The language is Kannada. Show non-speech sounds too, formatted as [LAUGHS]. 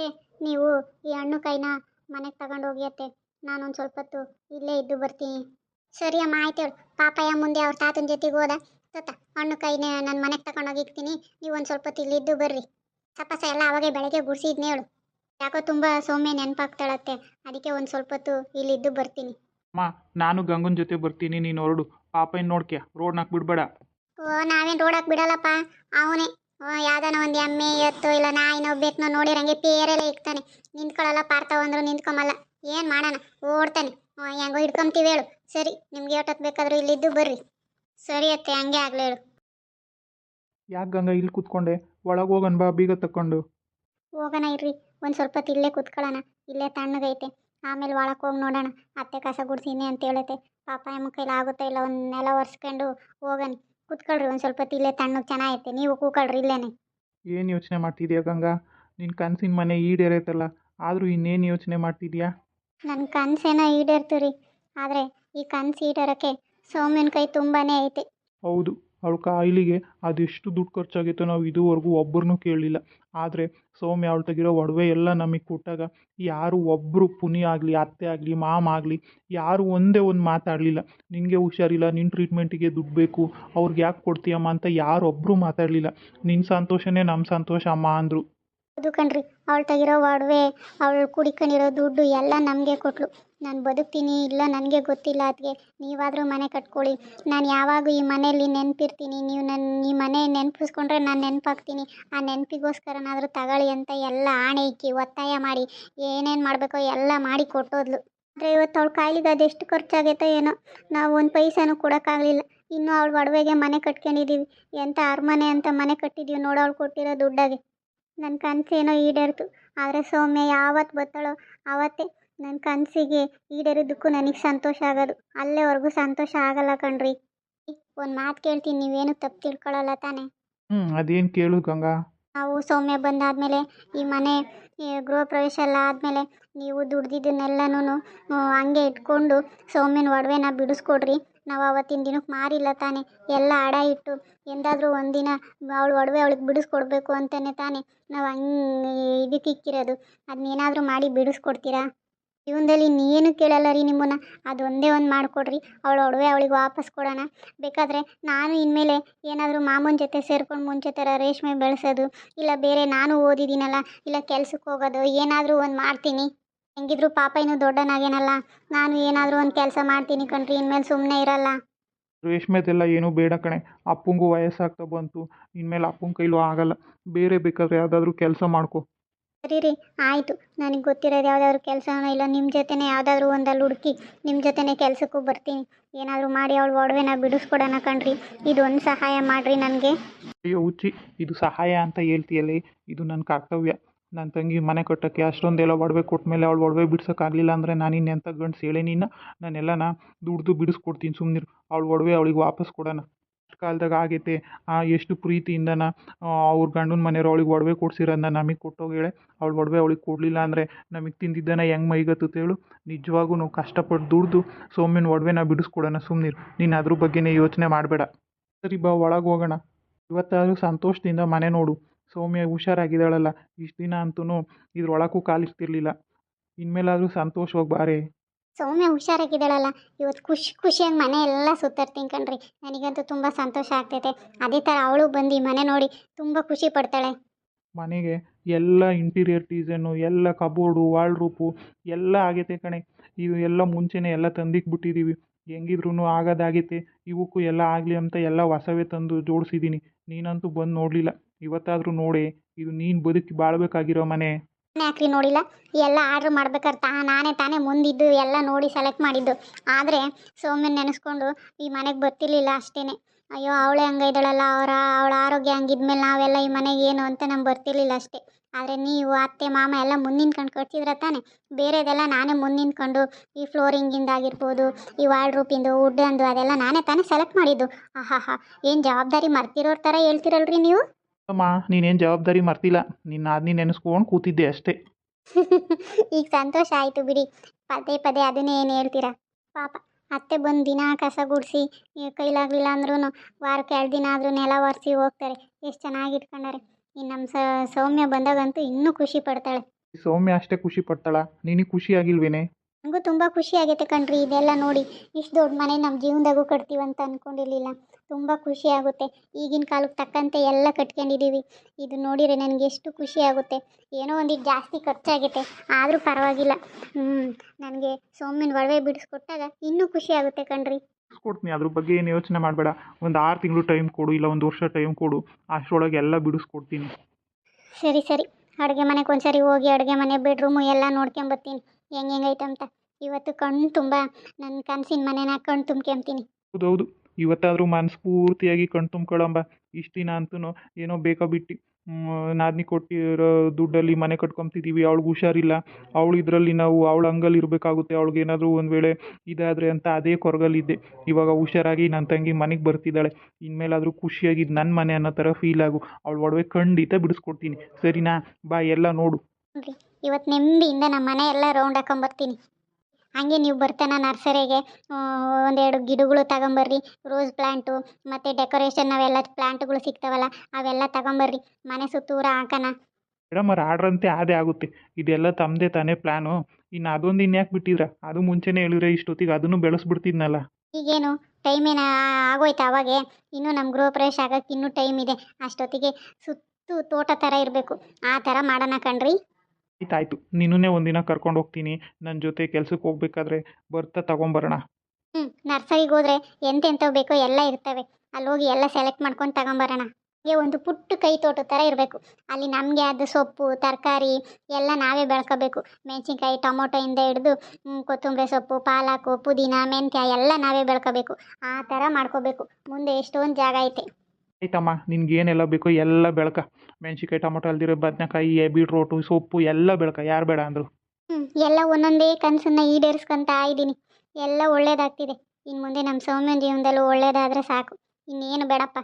ಅತ್ತೆ ನೀವು ಈ ಹಣ್ಣು ಕೈನ ಮನೆಗೆ ತಗೊಂಡು ಹೋಗಿ ಅತ್ತೆ. ನಾನೊಂದು ಸ್ವಲ್ಪ ಹೊತ್ತು ಇಲ್ಲೇ ಇದ್ದು ಬರ್ತೀನಿ. ಸರಿ ಅಮ್ಮ ಆಯ್ತು ಹೇಳು. ಪಾಪಯ್ಯ ಮುಂದೆ ಅವ್ರ ತಾತನ ಜೊತೆಗೆ ಹೋದ. ತತ್ತ ಹಣ್ಣು ಕೈನ ನನ್ನ ಮನೆಗೆ ತಗೊಂಡೋಗಿ ಇಕ್ತೀನಿ. ನೀವು ಒಂದು ಸ್ವಲ್ಪ ಹೊತ್ತು ಇಲ್ಲಿದ್ದು ಬರ್ರಿ. ಸಪಸ ಎಲ್ಲ ಅವಾಗೆ ಬೆಳಗ್ಗೆ ಗುಡಿಸಿದ್ನೇ ಹೇಳು. ಯಾಕೋ ತುಂಬ ಸೌಮ್ಯ ನೆನಪಾಗ್ತಾಳತ್ತೆ ಅದಕ್ಕೆ ಒಂದು ಸ್ವಲ್ಪ ಹೊತ್ತು ಇಲ್ಲಿದ್ದು ಬರ್ತೀನಿ. ಅಮ್ಮ ನಾನು ಗಂಗನ ಜೊತೆ ಬರ್ತೀನಿ ನೀನು ಹೊರಡು. ನೋಡ್ಕೆ ರೋಡ್ ನಾಕ್ ಬಿಡಬೇಡ ಓ ನಾವೇನು ಹಾಕ್ ಬಿಡಲ್ಲಪ್ಪ ಅವನೇ. ಯಾವ್ದಾನ ಒಂದು ಎಮ್ಮೆ ಎತ್ತು ಇಲ್ಲ ನಾಯಿನೋ ಬೆಕ್ಕನೋ ನೋಡಿರಂಗೆ ಪೇರೆಲ್ಲ ಇಕ್ತಾನೆ. ನಿಂತ್ಕೊಳ್ಳಲ್ಲ ಪಾರ್ತಾವ ಅಂದ್ರು ನಿಂತ್ಕೊಂಬಲ್ಲ ಏನು ಮಾಡೋಣ? ಓಡ್ತಾನೆ. ಹೆಂಗೋ ಹಿಡ್ಕೊಂತೀವಿ ಹೇಳು. ಸರಿ ನಿಮ್ಗೆ ಎಷ್ಟೊತ್ತು ಬೇಕಾದ್ರೂ ಇಲ್ಲಿದ್ದು ಬರ್ರಿ. ಸರಿ ಅತ್ತೆ ಹಂಗೆ ಆಗ್ಲಿ ಹೇಳು. ಯಾಕೆ ಗಂಗ ಇಲ್ಲಿ ಕೂತ್ಕೊಂಡೆ? ಒಳಗೆ ಹೋಗನ್ ಬಾ ಬೀಗ ತಕೊಂಡು ಹೋಗೋಣ ಇರ್ರಿ. ಒಂದು ಸ್ವಲ್ಪ ಹೊತ್ತು ಇಲ್ಲೇ ಕುತ್ಕೊಳ್ಳೋಣ. ಇಲ್ಲೇ ತಣ್ಣಗೈತೆ. ಆಮೇಲೆ ಒಳಕ್ಕೆ ಹೋಗಿ ನೋಡೋಣ. ಅತ್ತೆ ಕಸ ಗುಡ್ಸೀನಿ ಅಂತ ಹೇಳುತ್ತೆ. ಪಾಪ ಎಮ್ಮ ಕೈಲಿ ಆಗುತ್ತಾ ಇಲ್ಲ ಒಂದು ನೆಲ ಒರೆಸ್ಕೊಂಡು ಹೋಗೋಣ ಕುತ್ಕೊಳ್ರಿ ಒಂದು ಸ್ವಲ್ಪ ಹೊತ್ತು ಇಲ್ಲೇ ತಣ್ಣಗೆ ಚೆನ್ನಾಗೈತೆ. ನೀವು ಕೂಕೊಳ್ರಿ ಇಲ್ಲೇನೆ. ಏನು ಯೋಚನೆ ಮಾಡ್ತಿದ್ಯಾ ಗಂಗಾ? ನಿನ್ನ ಕನಸಿನ ಮನೆ ಈಡೇರೈತಲ್ಲ ಆದರೂ ಇನ್ನೇನು ಯೋಚನೆ ಮಾಡ್ತಿದ್ಯಾ? ನನ್ನ ಕನಸೇನೋ ಈಡೇರ್ತು ರೀ ಆದರೆ ಈ ಕನಸು ಈಡೇರೋಕ್ಕೆ ಸೌಮ್ಯನ ಕೈ ತುಂಬಾ ಐತೆ. ಹೌದು ಅವಳ ಕಾಯಿಲೆಗೆ ಅದೆಷ್ಟು ದುಡ್ಡು ಖರ್ಚಾಗಿತ್ತು ನಾವು ಇದುವರೆಗೂ ಒಬ್ಬರನ್ನೂ ಕೇಳಲಿಲ್ಲ. ಆದರೆ ಸೌಮ್ಯ ಅವಳು ತೆಗಿರೋ ಒಡವೆ ಎಲ್ಲ ನಮಗೆ ಕೊಟ್ಟಾಗ ಯಾರು ಒಬ್ಬರು ಪುನಿ ಆಗಲಿ, ಅತ್ತೆ ಆಗಲಿ, ಮಾಮ ಆಗಲಿ ಯಾರು ಒಂದೇ ಒಂದು ಮಾತಾಡಲಿಲ್ಲ. ನಿನಗೆ ಹುಷಾರಿಲ್ಲ ನಿನ್ನ ಟ್ರೀಟ್ಮೆಂಟಿಗೆ ದುಡ್ಡು ಬೇಕು, ಅವ್ರಿಗೆ ಯಾಕೆ ಕೊಡ್ತೀಯಮ್ಮ? ಅಂತ ಯಾರೊಬ್ಬರೂ ಮಾತಾಡಲಿಲ್ಲ. ನಿನ್ನ ಸಂತೋಷನೇ ನಮ್ಮ ಸಂತೋಷ, ಅಮ್ಮ, ಅಂದರು. ಹೌದು ಕಣ್ರಿ, ಅವಳು ತೆಗಿರೋ ಒಡವೆ, ಅವಳು ಕುಡಿಕೊಂಡಿರೋ ದುಡ್ಡು ಎಲ್ಲ ನಮಗೆ ಕೊಟ್ಲು. ನಾನು ಬದುಕ್ತೀನಿ, ಇಲ್ಲ ನನಗೆ ಗೊತ್ತಿಲ್ಲ ಅದಕ್ಕೆ ನೀವಾದರೂ ಮನೆ ಕಟ್ಕೊಳ್ಳಿ. ನಾನು ಯಾವಾಗ ಈ ಮನೆಯಲ್ಲಿ ನೆನಪಿರ್ತೀನಿ. ನೀವು ನನ್ನ ಈ ಮನೆ ನೆನಪಿಸ್ಕೊಂಡ್ರೆ ನಾನು ನೆನಪಾಗ್ತೀನಿ. ಆ ನೆನಪಿಗೋಸ್ಕರನಾದರೂ ತಗೊಳ್ಳಿ ಅಂತ ಎಲ್ಲ ಆಣೆ ಇಕ್ಕಿ, ಒತ್ತಾಯ ಮಾಡಿ, ಏನೇನು ಮಾಡಬೇಕೋ ಎಲ್ಲ ಮಾಡಿ ಕೊಟ್ಟೋದ್ಲು. ಆದರೆ ಇವತ್ತು ಅವಳು ಕಾಯಿಲೆಗೆ ಅದೆಷ್ಟು ಖರ್ಚಾಗೈತೋ ಏನೋ, ನಾವು ಒಂದು ಪೈಸಾನು ಕೊಡೋಕ್ಕಾಗಲಿಲ್ಲ. ಇನ್ನೂ ಅವಳು ಒಡವೆಗೆ ಮನೆ ಕಟ್ಕೊಂಡಿದ್ದೀವಿ ಎಂಥ ಅರಮನೆ ಅಂತ ಮನೆ ಕಟ್ಟಿದ್ದೀವಿ ನೋಡು ಅವಳು ಕೊಟ್ಟಿರೋ ದುಡ್ಡಾಗೆ. ನನ್ನ ಕನಸೇನೋ ಈಡೇರ್ತು. ಆದರೆ ಸೌಮ್ಯ ಯಾವತ್ತು ಬತ್ತಳೋ ಆವತ್ತೇ ನನ್ನ ಕನಸಿಗೆ ಈಡೇರಿದ್ದಕ್ಕೂ ನನಗೆ ಸಂತೋಷ ಆಗೋದು. ಅಲ್ಲೇವರೆಗೂ ಸಂತೋಷ ಆಗಲ್ಲ ಕಣ್ರಿ. ಒಂದು ಮಾತು ಕೇಳ್ತೀನಿ ನೀವೇನು ತಪ್ಪು ತಿಳ್ಕೊಳ್ಳಲ್ಲ ತಾನೇ. ಹ್ಞೂ ಅದೇನು ಕೇಳು ಗಂಗಾ. ನಾವು ಸೌಮ್ಯ ಬಂದಾದಮೇಲೆ ಈ ಮನೆ ಈ ಗೃಹ ಪ್ರವೇಶ ಎಲ್ಲ ಆದಮೇಲೆ ನೀವು ದುಡ್ದಿದ್ದನ್ನೆಲ್ಲನೂ ಹಂಗೆ ಇಟ್ಕೊಂಡು ಸೌಮ್ಯನ ಒಡವೆನ ಬಿಡಿಸ್ಕೊಡ್ರಿ. ನಾವು ಅವತ್ತಿನ ದಿನಕ್ಕೆ ಮಾರಿಲ್ಲ ತಾನೆ. ಎಲ್ಲ ಅಡ ಇಟ್ಟು ಎಂದಾದರೂ ಒಂದಿನ ಅವಳು ಒಡವೆ ಅವಳಿಗೆ ಬಿಡಿಸ್ಕೊಡ್ಬೇಕು ಅಂತಲೇ ತಾನೇ. ನಾವು ಹಂಗೆ ಇದಕ್ಕೆ ಇಕ್ಕಿರೋದು. ಅದನ್ನೇನಾದರೂ ಮಾಡಿ ಬಿಡಿಸ್ಕೊಡ್ತೀರಾ? ಜೀವನದಲ್ಲಿ ಇನ್ನೇನು ಕೇಳಲ್ಲ ರೀ ನಿಮ್ಮನ್ನು. ಅದೊಂದೇ ಒಂದು ಮಾಡಿಕೊಡ್ರಿ. ಅವಳ ಒಡವೆ ಅವಳಿಗೆ ವಾಪಸ್ ಕೊಡೋಣ. ಬೇಕಾದರೆ ನಾನು ಇನ್ಮೇಲೆ ಏನಾದರೂ ಮಾಮೂನ ಜೊತೆ ಸೇರ್ಕೊಂಡು ಮುಂಚೆ ಥರ ರೇಷ್ಮೆ ಬೆಳೆಸೋದು, ಇಲ್ಲ ಬೇರೆ ನಾನು ಓದಿದ್ದೀನಲ್ಲ, ಇಲ್ಲ ಕೆಲ್ಸಕ್ಕೆ ಹೋಗೋದು, ಏನಾದರೂ ಒಂದು ಮಾಡ್ತೀನಿ. ಹೆಂಗಿದ್ರು ಪಾಪ ಇನ್ನು ದೊಡ್ಡನಾಗೇನಲ್ಲ? ನಾನು ಏನಾದರೂ ಒಂದು ಕೆಲಸ ಮಾಡ್ತೀನಿ ಕಣ್ರಿ ಇನ್ಮೇಲೆ ಸುಮ್ಮನೆ ಇರಲ್ಲ. ರೇಷ್ಮೆದೆಲ್ಲ ಏನೂ ಬೇಡ ಕಣೆ. ಅಪ್ಪಂಗೂ ವಯಸ್ಸಾಗ್ತಾ ಬಂತು. ಇನ್ಮೇಲೆ ಅಪ್ಪನ ಕೈಲೂ ಆಗಲ್ಲ. ಬೇರೆ ಬೇಕಾದ್ರೆ ಯಾವುದಾದ್ರೂ ಕೆಲಸ ಮಾಡ್ಕೊ. ಸರಿ ರೀ ಆಯಿತು. ನನಗೆ ಗೊತ್ತಿರೋದು ಯಾವುದಾದ್ರೂ ಕೆಲಸನೋ ಇಲ್ಲ ನಿಮ್ಮ ಜೊತೆನೇ ಯಾವುದಾದ್ರೂ ಒಂದಲ್ಲಿ ಹುಡುಕಿ ನಿಮ್ಮ ಜೊತೆನೇ ಕೆಲಸಕ್ಕೂ ಬರ್ತೀನಿ. ಏನಾದರೂ ಮಾಡಿ ಅವಳು ಒಡವೆನ ಬಿಡಿಸ್ಕೊಡೋಣ ಕಣ್ರಿ. ಇದೊಂದು ಸಹಾಯ ಮಾಡಿರಿ ನನಗೆ. ಅಯ್ಯೋ ಹುಚ್ಚಿ ಇದು ಸಹಾಯ ಅಂತ ಹೇಳ್ತೀಯಲ್ಲೇ? ಇದು ನನ್ನ ಕರ್ತವ್ಯ. ನನ್ನ ತಂಗಿ ಮನೆ ಕಟ್ಟೋಕ್ಕೆ ಅಷ್ಟೊಂದೆಲ್ಲ ಒಡವೆ ಕೊಟ್ಟ ಮೇಲೆ ಅವಳು ಒಡವೆ ಬಿಡ್ಸೋಕ್ಕಾಗಲಿಲ್ಲ ಅಂದರೆ ನಾನು ಎಂಥ ಗಂಡ್ಸು ಹೇಳೇ ನಿನ್ನ ನಾನೆಲ್ಲನ ದುಡ್ದು ಬಿಡಿಸ್ಕೊಡ್ತೀನಿ ಸುಮ್ಮನಿರು ಅವಳು ಒಡವೆ ಅವಳಿಗೆ ವಾಪಸ್ ಕೊಡೋಣ. ಕಾಲದಾಗ ಆಗೈತೆ. ಎಷ್ಟು ಪ್ರೀತಿಯಿಂದನ ಅವ್ರ ಗಂಡನ ಮನೆಯವ್ರು ಅವಳಿಗೆ ಒಡವೆ ಕೊಡ್ಸಿರೋದನ್ನ ನಮಗೆ ಕೊಟ್ಟೋಗೇಳೆ ಅವಳು ಒಡವೆ ಅವಳಿಗೆ ಕೊಡಲಿಲ್ಲ ಅಂದರೆ ನಮಗೆ ತಿಂದಿದ್ದನ ಹೆಂಗೆ ಮೈಗತ್ತುತ್ತೆ ಹೇಳು. ನಿಜವಾಗೂ ನಾವು ಕಷ್ಟಪಟ್ಟು ದುಡ್ದು ಸೌಮ್ಯನ ನಾವು ಬಿಡಿಸ್ಕೊಡೋಣ ಸುಮ್ಮನಿರು ನೀನು ಅದ್ರ ಬಗ್ಗೆನೇ ಯೋಚನೆ ಮಾಡಬೇಡ. ಸರಿ ಬಾ, ಒಳಗೆ ಹೋಗೋಣ. ಇವತ್ತಾದರೂ ಸಂತೋಷದಿಂದ ಮನೆ ನೋಡು. ಸೌಮ್ಯ ಹುಷಾರಾಗಿದ್ದಾಳಲ್ಲ. ಇಷ್ಟು ದಿನ ಅಂತೂ ಇದ್ರೊಳಕ್ಕೂ ಕಾಲಿಡ್ತಿರ್ಲಿಲ್ಲ. ಇನ್ಮೇಲಾದರೂ ಸಂತೋಷವಾಗಿ ಬಾರೆ. ಸೌಮ್ಯ ಹುಷಾರಾಗಿದ್ದಾಳಲ್ಲ. ಇವತ್ತು ಖುಷಿ ಖುಷಿಯಾಗಿ ಮನೆ ಎಲ್ಲ ಸುತ್ತಾಡ್ತೀನಿ ಕಣ್ರಿ. ನನಗಂತೂ ತುಂಬ ಸಂತೋಷ ಆಗ್ತೈತೆ. ಅದೇ ಥರ ಅವಳು ಬಂದು ಈ ಮನೆ ನೋಡಿ ತುಂಬ ಖುಷಿ ಪಡ್ತಾಳೆ. ಮನೆಗೆ ಎಲ್ಲ ಇಂಟೀರಿಯರ್ ಡಿಸೈನು ಎಲ್ಲ ಕಬೋರ್ಡು ರೂಪು ಎಲ್ಲ ಆಗೈತೆ ಕಣೆ. ಇವು ಎಲ್ಲ ಮುಂಚೆನೇ ಎಲ್ಲ ತಂದಿಕ್ಬಿಟ್ಟಿದ್ದೀವಿ ಹೆಂಗಿದ್ರೂ ಆಗೋದಾಗೈತೆ. ಇವಕ್ಕೂ ಎಲ್ಲ ಆಗಲಿ ಅಂತ ಎಲ್ಲ ಹೊಸವೇ ತಂದು ಜೋಡಿಸಿದ್ದೀನಿ ನೀನಂತೂ ಬಂದು ನೋಡಲಿಲ್ಲ. ಇವತ್ತಾದರೂ ನೋಡಿ, ಇದು ನೀನು ಬದುಕಿ ಬಾಳ್ಬೇಕಾಗಿರೋ ಮನೆ. ಯಾಕ್ರಿ ನೋಡಿಲ್ಲ? ಎಲ್ಲ ಆರ್ಡ್ರ್ ಮಾಡ್ಬೇಕಾದ್ರೆ ತಾ, ನಾನೇ ತಾನೇ ಮುಂದಿದ್ದು, ಎಲ್ಲ ನೋಡಿ ಸೆಲೆಕ್ಟ್ ಮಾಡಿದ್ದು. ಆದರೆ, ಸೌಮ್ಯನ ನೆನೆಸ್ಕೊಂಡು ಈ ಮನೆಗೆ ಬರ್ತಿರ್ಲಿಲ್ಲ ಅಷ್ಟೇ ಅಯ್ಯೋ, ಅವಳೆ ಹಂಗ ಹಂಗೈದಳಲ್ಲ, ಅವರ, ಅವಳ ಆರೋಗ್ಯ ಹಂಗಿದ್ಮೇಲೆ ನಾವೆಲ್ಲ ಈ ಮನೆಗೆ ಏನು ಅಂತ ನಮ್ಗೆ ಬರ್ತಿರ್ಲಿಲ್ಲ ಅಷ್ಟೇ. ಆದರೆ ನೀವು, ಅತ್ತೆ, ಮಾಮ ಎಲ್ಲ ಮುಂದಿನ ಕಟ್ಸಿದ್ರೆ ತಾನೇ? ಬೇರೆದೆಲ್ಲ ನಾನೇ ಮುಂದಿನ ಕಂಡು, ಈ ಫ್ಲೋರಿಂಗಿಂದಾಗಿರ್ಬೋದು ಈ ವಾರ್ಡ್ರೂಪಿಂದು ವುಡ್ಡಂದು ಅದೆಲ್ಲ ನಾನೇ ತಾನೇ ಸೆಲೆಕ್ಟ್ ಮಾಡಿದ್ದು. ಆಹಾ ಏನು ಜವಾಬ್ದಾರಿ ಮರ್ತಿರೋರ ಥರ ಹೇಳ್ತಿರಲ್ರಿ ನೀವು? ಅಮ್ಮ ನೀನೇನು ಜವಾಬ್ದಾರಿ ಮರ್ತಿಲ್ಲ ನಿನ್ನ ಆದ್ನಿ ನೆನೆಸ್ಕೊಂಡು ಕೂತಿದ್ದೆ ಅಷ್ಟೇ. [LAUGHS] ಈಗ ಸಂತೋಷ ಆಯಿತು ಬಿಡಿ. ಪದೇ ಪದೇ ಅದನ್ನೇ ಏನು ಹೇಳ್ತೀರಾ? ಪಾಪ ಅತ್ತೆ ಬಂದು ದಿನ ಕಸ ಗುಡಿಸಿ ಕೈಲಾಗಲಿಲ್ಲ ಅಂದ್ರೂ ವಾರಕ್ಕೆ ಎರಡು ದಿನ ಆದರೂ ನೆಲ ಒರೆಸಿ ಹೋಗ್ತಾರೆ. ಎಷ್ಟು ಚೆನ್ನಾಗಿ ಇಟ್ಕೊಂಡಾರೆ. ಇನ್ನು ನಮ್ಮ ಸೌಮ್ಯ ಬಂದಾಗಂತೂ ಇನ್ನೂ ಖುಷಿ ಪಡ್ತಾಳೆ. ಸೌಮ್ಯ ಅಷ್ಟೇ ಖುಷಿ ಪಡ್ತಾಳ. ನಿನಗೆ ಖುಷಿ ಆಗಿಲ್ವೇನೆ? ನನಗೂ ತುಂಬ ಖುಷಿ ಆಗೈತೆ ಕಣ್ರಿ ಇದೆಲ್ಲ ನೋಡಿ. ಇಷ್ಟು ದೊಡ್ಡ ಮನೆ ನಮ್ಮ ಜೀವನದಾಗೂ ಕಟ್ತೀವಂತ ಅಂದ್ಕೊಂಡಿರಲಿಲ್ಲ ತುಂಬ ಖುಷಿ ಆಗುತ್ತೆ. ಈಗಿನ ಕಾಲಕ್ಕೆ ತಕ್ಕಂತೆ ಎಲ್ಲ ಕಟ್ಕೊಂಡಿದ್ದೀವಿ ಇದು ನೋಡಿದರೆ ನನಗೆ ಎಷ್ಟು ಖುಷಿ ಆಗುತ್ತೆ. ಏನೋ ಒಂದಿಟ್ಟು ಜಾಸ್ತಿ ಖರ್ಚಾಗೈತೆ. ಆದರೂ ಪರವಾಗಿಲ್ಲ. ಹ್ಞೂ ನನಗೆ ಸೌಮ್ಯನ ಒಡವೆ ಬಿಡಿಸ್ಕೊಟ್ಟಾಗ ಇನ್ನೂ ಖುಷಿ ಆಗುತ್ತೆ ಕಣ್ರಿ. ಕೊಡ್ತೀನಿ. ಅದ್ರ ಬಗ್ಗೆ ಏನು ಯೋಚನೆ ಮಾಡಬೇಡ. ಒಂದು ಆರು ತಿಂಗಳು ಟೈಮ್ ಕೊಡು ಇಲ್ಲ ಒಂದು ವರ್ಷ ಟೈಮ್ ಕೊಡು. ಅಷ್ಟರೊಳಗೆ ಎಲ್ಲ ಬಿಡಿಸ್ಕೊಡ್ತೀನಿ. ಸರಿ ಸರಿ. ಅಡುಗೆ ಮನೆಗೆ ಒಂದ್ಸರಿ ಹೋಗಿ ಅಡುಗೆ ಮನೆ ಬೆಡ್ರೂಮು ಎಲ್ಲ ನೋಡ್ಕೊಂಬರ್ತೀನಿ ಹೆಂಗೆ ಹೆಂಗೈತೆ ಅಂತ ಇವತ್ತು ಕಣ್ಣು ತುಂಬ ನನ್ನ ಕನಸಿನ ಮನೆನ ಕಣ್ಣು ತುಂಬ್ಕೊಂತೀನಿ. ಹೌದೌದು ಇವತ್ತಾದರೂ ಮನಸ್ಫೂರ್ತಿಯಾಗಿ ಕಣ್ ತುಂಬ್ಕೊಳ್ಳೋಂಬ ಇಷ್ಟು ದಿನ ಅಂತೂ ಏನೋ ಬೇಕೋ ಬಿಟ್ಟು. ನಾದಿನಿ ಕೊಟ್ಟಿರೋ ದುಡ್ಡಲ್ಲಿ ಮನೆ ಕಟ್ಕೊಂತಿದ್ದೀವಿ ಅವಳಿಗೆ ಹುಷಾರಿಲ್ಲ. ಅವಳು ಇದರಲ್ಲಿ ನಾವು, ಅವಳು ಹಂಗಲ್ಲಿ ಇರಬೇಕಾಗುತ್ತೆ. ಅವಳಿಗೆ ಏನಾದರೂ ಒಂದು ವೇಳೆ ಇದಾದರೆ ಅಂತ ಅದೇ ಕೊರಗಲ್ಲಿದ್ದೆ. ಇವಾಗ ಹುಷಾರಾಗಿ ನನ್ನ ತಂಗಿ ಮನೆಗೆ ಬರ್ತಿದ್ದಾಳೆ. ಇನ್ಮೇಲಾದರೂ ಖುಷಿಯಾಗಿ ನನ್ನ ಮನೆ ಅನ್ನೋ ಥರ ಫೀಲ್ ಆಗು. ಅವಳು ಒಡವೆ ಖಂಡಿತ ಬಿಡಿಸ್ಕೊಡ್ತೀನಿ. ಸರಿನಾ? ಬಾ, ಎಲ್ಲ ನೋಡು. ಇವತ್ತು ನೆಮ್ಮದಿಯಿಂದ ನಮ್ಮ ಮನೆ ಎಲ್ಲ ರೌಂಡ್ ಹಾಕೊಂಬರ್ತೀನಿ. ಹಂಗೆ ನೀವು ಬರ್ತಾನ ನರ್ಸರಿಗೆ ಒಂದೆರಡು ಗಿಡಗಳು ತಗೊಂಬರ್ರಿ ರೋಸ್ ಪ್ಲ್ಯಾಂಟು ಮತ್ತು ಡೆಕೋರೇಷನ್ ನಾವೆಲ್ಲ ಪ್ಲ್ಯಾಂಟ್ಗಳು ಸಿಗ್ತಾವಲ್ಲ ಅವೆಲ್ಲ ತಗೊಂಬರ್ರಿ. ಮನೆ ಸುತ್ತೂರ ಹಾಕೋಣ. ಮೇಡಮ್ ಅವ್ರು ಆಡ್ರಂತೆ ಅದೇ ಆಗುತ್ತೆ. ಇದೆಲ್ಲ ತಮ್ಮದೇ ತಾನೇ ಪ್ಲ್ಯಾನು ಇನ್ನು ಅದೊಂದು ಇನ್ಯಾಕೆ ಬಿಟ್ಟಿದ್ರ? ಅದು ಮುಂಚೆನೇ ಹೇಳಿದ್ರೆ ಇಷ್ಟೊತ್ತಿಗೆ ಅದನ್ನು ಬೆಳೆಸ್ಬಿಡ್ತಿದ್ನಲ್ಲ. ಈಗೇನು? ಟೈಮ್ ಏನು ಆಗೋಯ್ತು ಅವಾಗೆ? ಇನ್ನೂ ನಮ್ಮ ಗೃಹ ಪ್ರವೇಶ ಆಗಕ್ಕೆ ಇನ್ನೂ ಟೈಮ್ ಇದೆ. ಅಷ್ಟೊತ್ತಿಗೆ ಸುತ್ತು ತೋಟ ಥರ ಇರಬೇಕು. ಆ ಥರ ಮಾಡೋಣ ಕಣ್ರಿ. ಆಯ್ತಾಯ್ತು ನಿನ್ನನ್ನೇ ಒಂದಿನ ಕರ್ಕೊಂಡು ಹೋಗ್ತೀನಿ. ನನ್ನ ಜೊತೆ ಕೆಲ್ಸಕ್ಕೆ ಹೋಗ್ಬೇಕಾದ್ರೆ ಬರ್ತಾ ತಗೊಂಬರೋಣ. ಹ್ಞೂ ನರ್ಸರಿಗೆ ಹೋದ್ರೆ ಎಂತೆಂಥವು ಬೇಕೋ ಎಲ್ಲ ಇರ್ತವೆ. ಅಲ್ಲಿ ಹೋಗಿ ಎಲ್ಲ ಸೆಲೆಕ್ಟ್ ಮಾಡ್ಕೊಂಡು ತಗೊಂಬರೋಣ. ಹೀಗೆ ಒಂದು ಪುಟ್ಟ ಕೈ ತೋಟ ಥರ ಇರಬೇಕು. ಅಲ್ಲಿ ನಮಗೆ ಅದು ಸೊಪ್ಪು ತರಕಾರಿ ಎಲ್ಲ ನಾವೇ ಬೆಳ್ಕೋಬೇಕು. ಮೆಣಸಿನ್ಕಾಯಿ ಟೊಮೊಟೊಯಿಂದ ಹಿಡಿದು ಕೊತ್ತಂಬರಿ ಸೊಪ್ಪು ಪಾಲಕು ಪುದೀನ ಮೆಂತ್ಯ ಎಲ್ಲ ನಾವೇ ಬೆಳ್ಕೋಬೇಕು. ಆ ಥರ ಮಾಡ್ಕೋಬೇಕು. ಮುಂದೆ ಎಷ್ಟೊಂದು ಜಾಗ ಐತೆ. ಆಯ್ತಮ್ಮ ನಿನ್ಗೆ ಏನೆಲ್ಲ ಬೇಕೋ ಎಲ್ಲ ಬೆಳ್ಕ. ಮೆಣ್ಸಿನ್ಕಾಯಿ ಟೊಮೊಟೊ ಅಲ್ದಿರೋ ಬದನೆಕಾಯಿ ಬೀಟ್ರೋಟು ಸೊಪ್ಪು ಎಲ್ಲ ಬೆಳಕ ಯಾರು ಬೇಡ ಅಂದರು. ಹ್ಞೂ ಎಲ್ಲ ಒಂದೊಂದೇ ಕನಸನ್ನ ಈಡೇರಿಸ್ಕೊಂತ ಇದ್ದೀನಿ. ಎಲ್ಲ ಒಳ್ಳೇದಾಗ್ತಿದೆ. ಇನ್ನು ಮುಂದೆ ನಮ್ಮ ಸೌಮ್ಯನ ಜೀವನದಲ್ಲೂ ಒಳ್ಳೇದಾದರೆ ಸಾಕು. ಇನ್ನೇನು ಬೇಡಪ್ಪ.